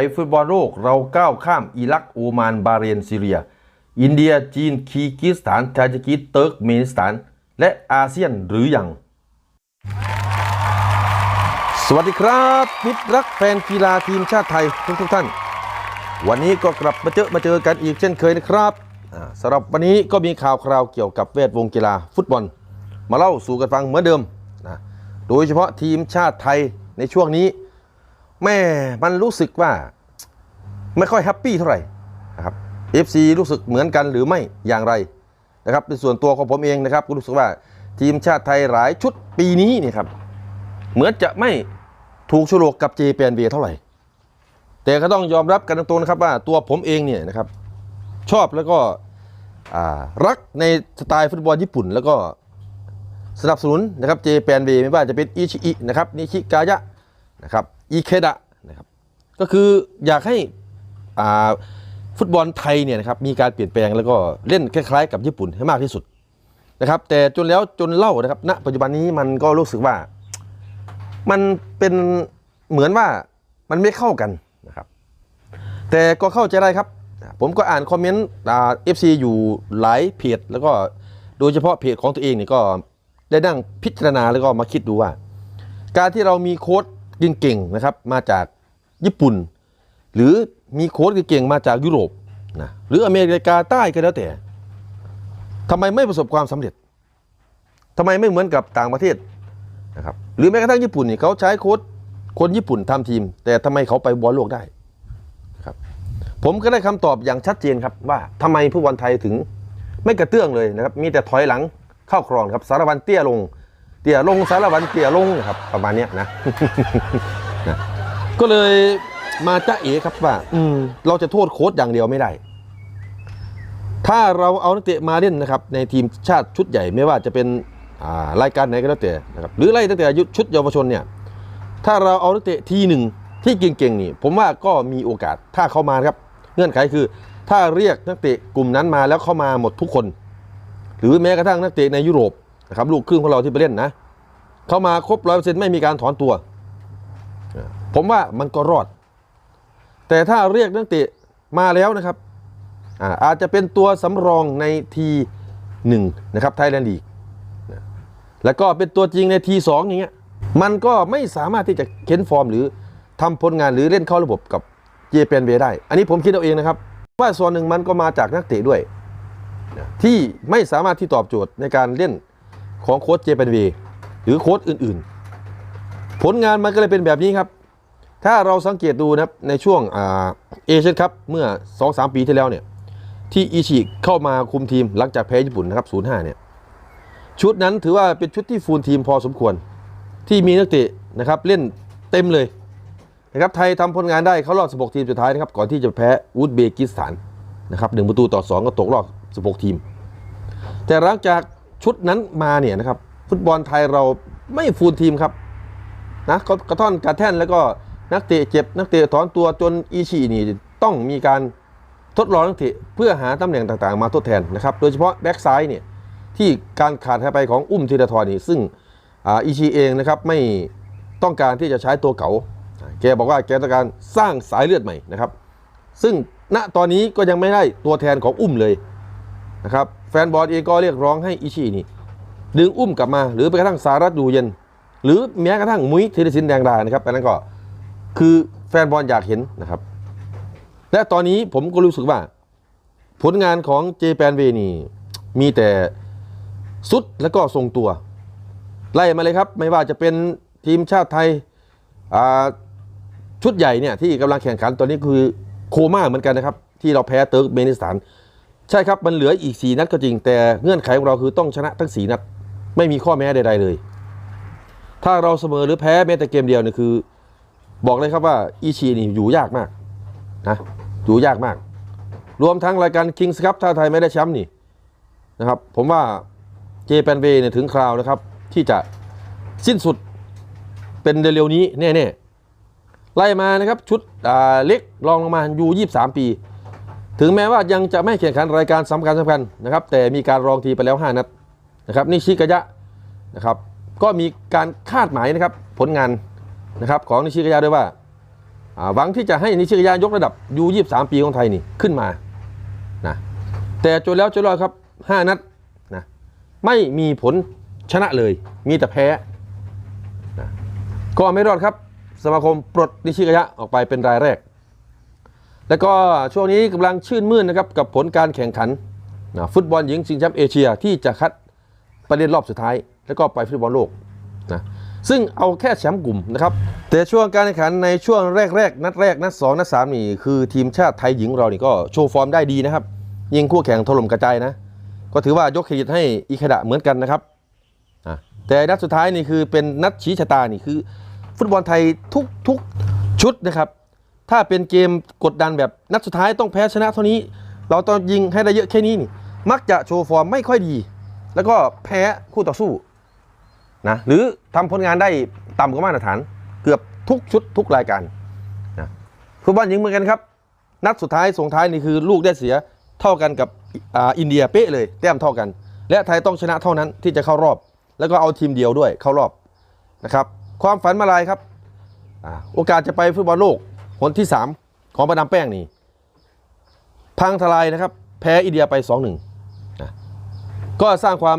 ไปฟุตบอลโลกเราก้าวข้ามอิรักโอมานบาห์เรนซีเรีย อินเดียจีนคีร์กิสถานทาจิกิสเติร์กเมนิสถาน และอาเซียนหรือยัง สวัสดีครับมิตรรักแฟนกีฬาทีมชาติไทยทุกทุกๆท่าน วันนี้ก็กลับมาเจอมาเจอกันอีกเช่นเคยนะครับสำหรับวันนี้ก็มีข่าวคราวเกี่ยวกับแวดวงกีฬาฟุตบอล มาเล่าสู่กันฟังเหมือนเดิมนะโดยเฉพาะทีมชาติไทยในช่วงนี้ แม่มันรู้สึกว่าไม่ค่อยแฮปปี้เท่าไหร่นะครับ FC รู้สึกเหมือนกันหรือไม่อย่างไรนะครับในส่วนตัวของผมเองนะครับก็รู้สึกว่าทีมชาติไทยหลายชุดปีนี้เนี่ยครับเหมือนจะไม่ถูกโฉลกกับเจเปนเบียเท่าไหร่ แต่ก็ต้องยอมรับกันตรงๆนะครับว่าตัวผมเองเนี่ยนะครับชอบแล้วก็รักในสไตล์ฟุตบอลญี่ปุ่น แล้วก็สนับสนุนนะครับเจแปนเบไม่ว่าจะเป็นอิชิอินะครับนิชิกายะนะครับ อิเคดะนะครับก็คืออยากให้ฟุตบอลไทยเนี่ยนะครับมีการเปลี่ยนแปลงแล้วก็เล่นคล้ายๆ กับญี่ปุ่นให้มากที่สุดนะครับแต่จนแล้วจนเล่านะครับณปัจจุบันนี้มันก็รู้สึกว่า มันเป็นเหมือนว่ามันไม่เข้ากันนะครับ แต่ก็เข้าใจได้ครับ ผมก็อ่านคอมเมนต์เอฟซีอยู่หลายเพจแล้วก็โดยเฉพาะเพจของตัวเองเนี่ยก็ได้นั่งพิจารณาแล้วก็มาคิดดูว่า การที่เรามีโค้ด เก่งๆนะครับมาจากญี่ปุ่น หรือมีโค้ดเก่งๆมาจากยุโรปนะหรืออเมริกาใต้ก็แล้วแต่ทำไมไม่ประสบความสำเร็จทำไมไม่เหมือนกับต่างประเทศนะครับหรือแม้กระทั่งญี่ปุ่นนี่เขาใช้โค้ดคนญี่ปุ่นทำทีม แต่ทำไมเขาไปบอลโลกได้ครับผมก็ได้คำตอบอย่างชัดเจนครับว่าทำไมผู้บอลไทยถึงไม่กระเตื้องเลยนะครับมีแต่ถอยหลังเข้าครองครับสารวันเตี้ยลง เตี้ยลงสารวันเตี้ยลงนะครับประมาณเนี้ยนะ ก็เลยมาจ้าเอ๋ครับว่า อืม เราจะโทษโค้ชอย่างเดียวไม่ได้ ถ้าเราเอานักเตะมาเล่นนะครับ ในทีมชาติชุดใหญ่ไม่ว่าจะเป็นรายการไหนก็แล้วแต่นะครับหรือไล่ตั้งแต่อายุชุดเยาวชนเนี่ย ถ้าเราเอานักเตะทีหนึ่งที่เก่งๆนี่ ผมว่าก็มีโอกาสถ้าเข้ามาครับ เงื่อนไขคือ ถ้าเรียกนักเตะกลุ่มนั้นมาแล้วเข้ามาหมดทุกคน หรือแม้กระทั่งนักเตะในยุโรป นะครับลูกครึ่งของเราที่ไปเล่นนะ เข้ามาครบร้อยเปอร์เซ็นต์ไม่มีการถอนตัว ผมว่ามันก็รอด แต่ถ้าเรียกนักเตะมาแล้วนะครับอาจจะเป็นตัวสำรองในทีหนึ่งนะครับไทยแลนด์ลีกแล้วก็เป็นตัวจริงในทีสองอย่างเงี้ยมันก็ไม่สามารถที่จะเค้นฟอร์มหรือทำผลงานหรือเล่นเข้าระบบกับเจเปนเบได้ อันนี้ผมคิดเอาเองนะครับ ว่าส่วนหนึ่งมันก็มาจากนักเตะด้วย ที่ไม่สามารถที่ตอบโจทย์ในการเล่น ของโค้ชเจเปนเบหรือโค้ชอื่นๆ ผลงานมันก็เลยเป็นแบบนี้ครับ ถ้าเราสังเกตดูนะครับในช่วงเอเชียนคัพเมื่อ 2-3 ปีที่แล้วเนี่ยที่อิชิเข้ามาคุมทีมหลังจากแพ้ญี่ปุ่นนะครับ 0-5 เนี่ย ชุดนั้นถือว่าเป็นชุดที่ฟูลทีมพอสมควร ที่มีนักเตะนะครับเล่นเต็มเลยนะครับไทยทำผลงานได้เข้ารอบ 16 ทีมสุดท้ายนะครับ ก่อนที่จะแพ้อุซเบกิสถานนะครับหนึ่งประตูต่อ 2 ก็ตกรอบ 16 ทีม แต่หลังจาก ชุดนั้นมาเนี่ยนะครับฟุตบอลไทยเราไม่ฟูลทีมครับนะกระท่อนกระแท่นแล้วก็นักเตะเจ็บนักเตะถอนตัวจนอีชีนี่ต้องมีการทดลองนักเตะเพื่อหาตำแหน่งต่างๆ มาทดแทนนะครับโดยเฉพาะแบ็กซ้ายเนี่ยที่การขาดหายไปของอุ้มธีรทรนี่ซึ่งอีชีเองนะครับไม่ต้องการที่จะใช้ตัวเก่าแกบอกว่าแกต้องการสร้างสายเลือดใหม่นะครับ ซึ่งณตอนนี้ก็ยังไม่ได้ตัวแทนของอุ้มเลยนะครับ แฟนบอลเองก็เรียกร้องให้อิชินี่ ดึงอุ้มกลับมา หรือไปกระทั่งสารัตดูเย็น หรือแม้กระทั่งมุ้ยธีรศิลป์แดงดานะครับอันนั้นก็คือแฟนบอลอยากเห็นนะครับ และตอนนี้ผมก็รู้สึกว่า ผลงานของเจแปนเวนี่มีแต่สุดแล้วก็ทรงตัว ไล่มาเลยครับ ไม่ว่าจะเป็นทีมชาติไทยชุดใหญ่เนี่ยที่กำลังแข่งขันตอนนี้คือโคม่าเหมือนกันนะครับ ที่เราแพ้เติร์กเมนิสถาน ใช่ครับมันเหลืออีก 4 นัดก็จริง แต่เงื่อนไขของเราคือต้องชนะทั้ง 4 นัด ไม่มีข้อแม้ใด ๆ เลย ถ้าเราเสมอหรือแพ้แม้แต่เกมเดียวเนี่ยคือ บอกเลยครับว่าอีชีนี่อยู่ยากมากนะอยู่ยากมาก รวมทั้งรายการคิงส์ครับถ้าไทยไม่ได้แชมป์นี่นะครับผมว่าเจแปนเวเนี่ยถึงคราวนะครับที่จะสิ้นสุดเป็นเร็วๆนี้แน่ๆไล่มานะครับชุดเล็กรองลงมาอยู่ 23 ปี ถึงแม้ว่ายังจะไม่แข่งขันรายการสำคัญสำคัญนะครับ แต่มีการรองทีไปแล้ว 5 นัดนะครับนิชิกายะนะครับ ก็มีการคาดหมายนะครับผลงานนะครับของนิชิกายะด้วยว่าอ่าหวังที่จะให้นิชิกายะยกระดับยู23 ปีของไทยนี่ขึ้นมานะแต่จนแล้วจนรอดครับ 5 นัดนะไม่มีผลชนะเลย มีแต่แพ้นะก็ไม่รอดครับสมาคมปลดนิชิกายะออกไปเป็นรายแรก แล้วก็ช่วงนี้กำลังชื่นมื่นนะครับกับผลการแข่งขันนะฟุตบอลหญิงชิงแชมป์เอเชียที่จะคัดประเด็นรอบสุดท้าย แล้วก็ไปฟุตบอลโลกนะซึ่งเอาแค่แชมป์กลุ่มนะครับ แต่ช่วงการแข่งขันในช่วงแรก ๆ นัดแรก นัด 2 นัด 3 นี่ คือทีมชาติไทยหญิงเรานี่ก็โชว์ฟอร์มได้ดีนะครับ ยิงคู่แข่งถล่มกระจายนะ ก็ถือว่ายกเครดิตให้อิคดะเหมือนกันนะครับแต่นัดสุดท้ายนี่คือเป็นนัดชี้ชะตานี่คือ ฟุตบอลไทยทุกทุกชุดนะครับ ถ้าเป็นเกมกดดันแบบนัดสุดท้ายต้องแพ้ชนะเท่านี้ เราต้องยิงให้ได้เยอะแค่นี้นี่มักจะโชว์ฟอร์มไม่ค่อยดี แล้วก็แพ้คู่ต่อสู้นะหรือทำผลงานได้ต่ำกว่ามาตรฐาน เกือบทุกชุดทุกรายการนะฟุตบอลหญิงเหมือนกันครับ นัดสุดท้ายส่งท้ายนี่คือลูกได้เสียเท่ากันกับออินเดียเป๊ะเลยแต้มเท่ากัน และไทยต้องชนะเท่านั้นที่จะเข้ารอบ แล้วก็เอาทีมเดียวด้วยเข้ารอบนะครับ ความฝันมาลายครับอโอกาสจะไปฟุตบอลโลก คนที่3ของประดามแป้งนี่ พังทลายนะครับ แพ้อินเดียไป2-1นะก็สร้างความ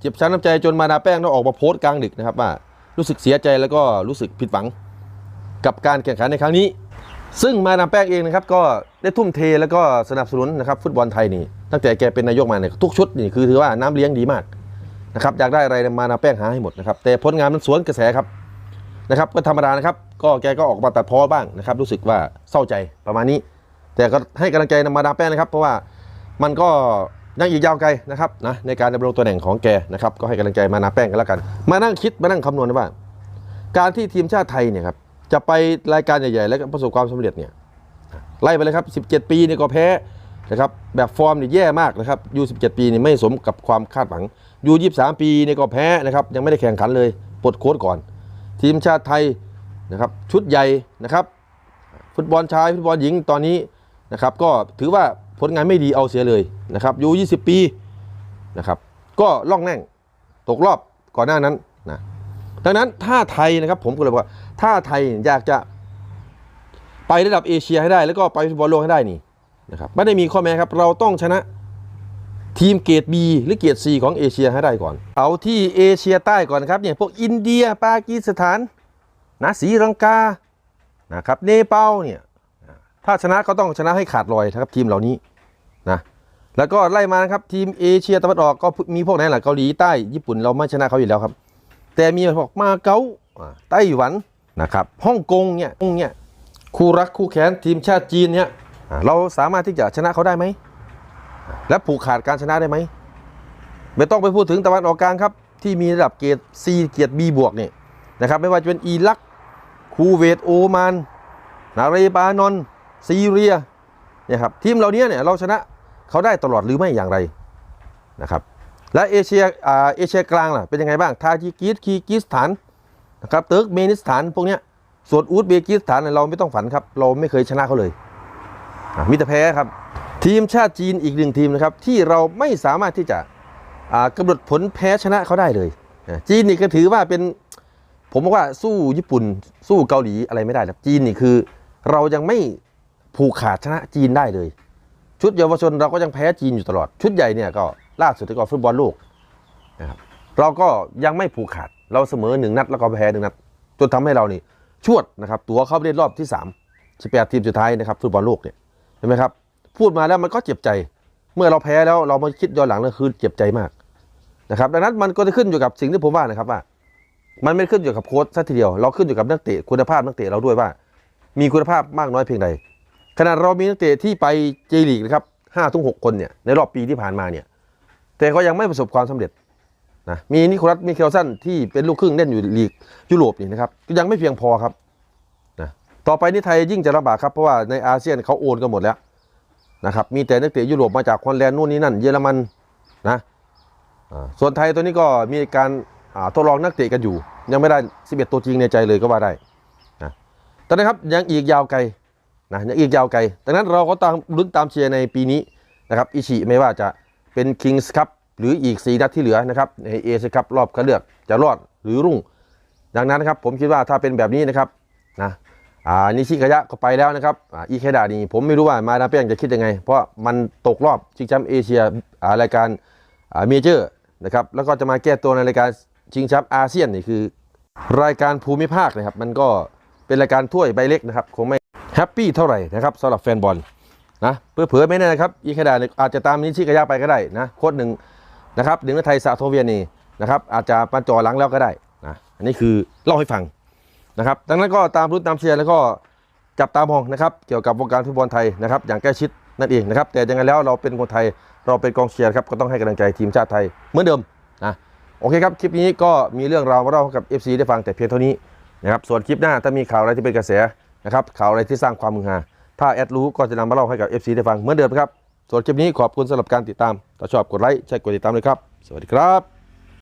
เจ็บช้ำน้ำใจจนมาดามแป้งต้องออกมาโพสต์กลางดึกนะครับว่ารู้สึกเสียใจแล้วก็รู้สึกผิดหวังกับการแข่งขันในครั้งนี้ ซึ่งมาดามแป้งเองนะครับก็ได้ทุ่มเทแล้วก็สนับสนุนนะครับฟุตบอลไทยนี่ตั้งแต่แกเป็นนายกมาเนี่ยทุกชุดนี่คือถือว่าน้ำเลี้ยงดีมากนะครับอยากได้อะไรมาดามแป้งหาให้หมดนะครับแต่ผลงานมันสวนกระแสครับ นะครับก็ธรรมดานะครับ ก็แกก็ออกมาตัดพ้อบ้างนะครับ รู้สึกว่าเศร้าใจประมาณนี้ แต่ก็ให้กำลังใจมาดามแป้งนะครับ เพราะว่ามันก็ยังอีกยาวไกลนะครับนะในการดำรงตัวแหน่งของแกนะครับก็ให้กำลังใจมาดามแป้งกันแล้วกัน มานั่งคิดมานั่งคำนวณว่า การที่ทีมชาติไทยเนี่ยครับจะไปรายการใหญ่ๆ แล้วก็ประสบความสำเร็จเนี่ยไล่ไปเลยครับ 17 ปีนี่ก็แพ้นะครับแบบฟอร์มเนี่ยแย่มากนะครับยู17 ปีนี่ไม่สมกับความคาดหวังยู23 ปีนี่ก็แพ้นะครับยังไม่ได้แข่งขันเลยปลดโค้ชก่อน ทีมชาติไทยนะครับชุดใหญ่นะครับ ฟุตบอลชายฟุตบอลหญิงตอนนี้นะครับ ก็ถือว่าผลงานไม่ดีเอาเสียเลยนะครับอยู่ 20 ปีนะครับ ก็ล่องแน่งตกรอบก่อนหน้านั้นนะดังนั้นถ้าไทยนะครับผมก็เลยบอกว่า ถ้าไทยอยากจะไประดับเอเชียให้ได้ แล้วก็ไปฟุตบอลโลกให้ได้นี่นะครับไม่ได้มีข้อแม้ครับ เราต้องชนะ ทีมเกรด B หรือเกรด C ของเอเชียให้ได้ก่อน เอาที่เอเชียใต้ก่อนครับเนี่ยพวกอินเดียปากีสถานนะศรีลังกานะครับเนปาลเนี่ยถ้าชนะก็ต้องชนะให้ขาดลอยนะครับทีมเหล่านี้นะแล้วก็ไล่มานะครับทีมเอเชียตะวันออกก็มีพวกไหนล่ะเกาหลีใต้ญี่ปุ่นเราไม่ชนะเขาอยู่แล้วครับ แต่มีพวกมาเก๊าไต้หวันนะครับฮ่องกงเนี่ยฮ่องเนี่ยคู่รักคู่แค้นทีมชาติจีนเนี่ยเราสามารถที่จะชนะเขาได้ไหม และผูกขาดการชนะได้ไหม ไม่ต้องไปพูดถึงตะวันออกกลางครับ ที่มีระดับเกรด C เกรด B บวกเนี่ยนะครับ ไม่ว่าจะเป็นอิรักคูเวตโอมานนาเรบานอนซีเรียเนี่ยครับทีมเหล่านี้เนี่ยเราชนะเขาได้ตลอดหรือไม่อย่างไรนะครับและเอเชียอ่าเอเชียกลางล่ะเป็นยังไงบ้างทาจิกิสคีร์กิสถานนะครับเติร์กเมนิสถานพวกเนี้ยส่วนอูซเบกิสถานเนี่ยเราไม่ต้องฝันครับ เราไม่เคยชนะเขาเลย มีแต่แพ้ครับ ทีมชาติจีนอีกหนึ่งทีมนะครับที่เราไม่สามารถที่จะอ่ากำหนดผลแพ้ชนะเขาได้เลย จีนนี่ก็ถือว่าเป็นผมบอกว่าสู้ญี่ปุ่นสู้เกาหลีอะไรไม่ได้ครับจีนนี่คือ เรายังไม่ผูกขาดชนะจีนได้เลย ชุดเยาวชนเราก็ยังแพ้จีนอยู่ตลอด ชุดใหญ่เนี่ยก็ล่าสุดก็ฟุตบอลโลกนะครับเราก็ยังไม่ผูกขาดเราเสมอหนึ่งนัดแล้วก็แพ้หนึ่งนัดจนทำให้เรานี่ชวดนะครับ ตัวเข้าไปเล่นรอบที่3 18ทีมสุดท้ายนะครับฟุตบอลโลกเนี่ยเห็นไหมครับ พูดมาแล้วมันก็เจ็บใจ เมื่อเราแพ้แล้วเรามาคิดย้อนหลังแล้วคือเจ็บใจมากนะครับ ดังนั้นมันก็จะขึ้นอยู่กับสิ่งที่ผมว่านะครับว่า มันไม่ขึ้นอยู่กับโค้ชซะทีเดียว เราขึ้นอยู่กับนักเตะคุณภาพนักเตะเราด้วยว่า มีคุณภาพมากน้อยเพียงใดขนาดเรามีนักเตะที่ไปเจลีกนะครับห้าถึงหกคนเนี่ยในรอบปีที่ผ่านมาเนี่ย แต่เขายังไม่ประสบความสำเร็จนะมีนิโคลัสมิเคลสันที่เป็นลูกครึ่งเล่นอยู่ลีกยุโรปนี่นะครับก็ยังไม่เพียงพอครับนะต่อไปนี่ไทยยิ่งจะลำบากครับเพราะว่าในอาเซียนเขาโอนกันหมดแล้ว นะครับมีแต่นักเตะยุโรปมาจากฮอลแลนด์นู่นนี่นั่นเยอรมันนะส่วนไทยตัวนี้ก็มีการทดลองนักเตะกันอยู่ ยังไม่ได้ 11 ตัวจริงในใจเลยก็ว่าได้นะตอนนี้ครับยังอีกยาวไกลนะยังอีกยาวไกลดังนั้นเราก็ตามลุ้นตามเชียร์ในปีนี้นะครับอิชิไม่ว่าจะเป็นคิงส์คัพหรืออีก 4 นัดที่เหลือนะครับในเอเชียคัพรอบคัดเลือกจะรอดหรือรุ่ง ดังนั้นนะครับผมคิดว่าถ้าเป็นแบบนี้นะครับนะ อ่านิชิกายะก็ไปแล้วนะครับอ่าอีเคดานี่ผมไม่รู้ว่ามาดามเปียงจะคิดยังไง เพราะมันตกรอบชิงแชมป์เอเชียอ่ารายการอ่าเมเจอร์นะครับแล้วก็จะมาแก้ตัวในรายการชิงแชมป์อาเซียนนี่คือ รายการภูมิภาคนะครับ มันก็เป็นรายการถ้วยใบเล็กนะครับคงไม่แฮปปี้เท่าไหร่นะครับสำหรับแฟนบอลนะเพื่อเผลอไม่แน่นะครับอีเคดาเนี่ยอาจจะตามนิชิกายะไปก็ได้นะโค้ดหนึ่งนะครับหนึ่งในไทยสาโทเวียนนี่นะครับอาจจะมาจ่อหลังแล้วก็ได้นะอันนี้คือเล่าให้ฟัง นะครับดังนั้นก็ตามรุ้นตามเชียร์แล้วก็จับตามองนะครับเกี่ยวกับวงการฟุตบอลไทยนะครับอย่างใกล้ชิดนั่นเองนะครับแต่ยังไงแล้วเราเป็นคนไทยเราเป็นกองเชียร์ครับก็ต้องให้กำลังใจทีมชาติไทยเหมือนเดิมนะโอเคครับคลิปนี้ก็มีเรื่องราวมาเล่ากับ FC ได้ฟังแต่เพียงเท่านี้นะครับส่วนคลิปหน้าถ้ามีข่าวอะไรที่เป็นกระแสนะครับข่าวอะไรที่สร้างความมือฮาถ้าแอดรู้ก็จะนำมาเล่าให้กับ FC ได้ฟังเหมือนเดิมครับส่วนคลิปนี้ขอบคุณสำหรับการติดตามถ้าชอบกดไลค์ใช่กดติดตามเลยครับ สวัสดีครับ